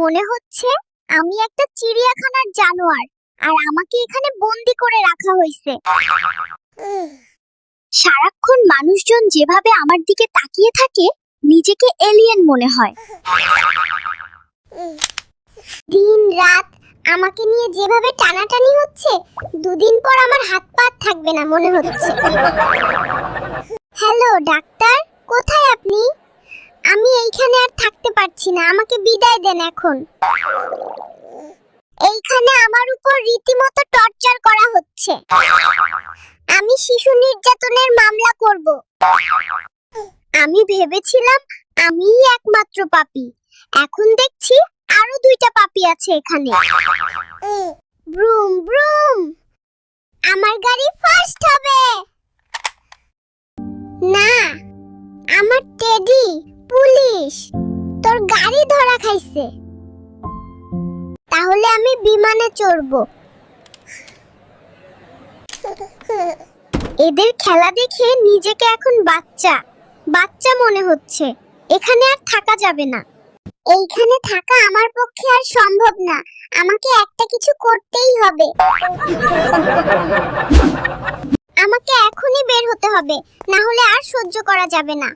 মনে হচ্ছে আমি একটা চিড়িয়াখানার জানোয়ার আর আমাকে এখানে বন্দি করে রাখা হয়েছে। সারাক্ষণ মানুষজন যেভাবে আমার দিকে তাকিয়ে থাকে, নিজেকে এলিয়েন মনে হয়। দিন, রাত আমাকে নিয়ে যেভাবে টানাটানি হচ্ছে, দুদিন পর আমার হাত পা থাকবে না মনে হচ্ছে। হ্যালো, ডাক্তার, কোথায় আপনি? আমি এইখানে আর থাকতে পারছি না, আমাকে বিদায় দেন এখন। এইখানে আমার উপর রীতিমতো টর্চার করা হচ্ছে। আমি শিশু নির্যাতনের মামলা করব। আমি ভেবেছিলাম আমিই একমাত্র পাপী। এখন দেখছি আরও দুইটা পাপী আছে এখানে। ব্রুম ব্রুম! আমার গাড়ি ফার্স্ট হবে! না, আমার টেডি। পুলিশ। তোর গাড়ি ধরা খাইছে। তাহলে আমি বিমানে চড়বো। এদের খেলা দেখে নিজেকে এখন বাচ্চা। বাচ্চা মনে হচ্ছে। এখানে আর থাকা যাবে না। এইখানে থাকা আমার পক্ষে আর সম্ভব না। আমাকে একটা কিছু করতেই হবে। আমাকে এখনই বের হতে হবে। না হলে আর সহ্য করা যাবে না।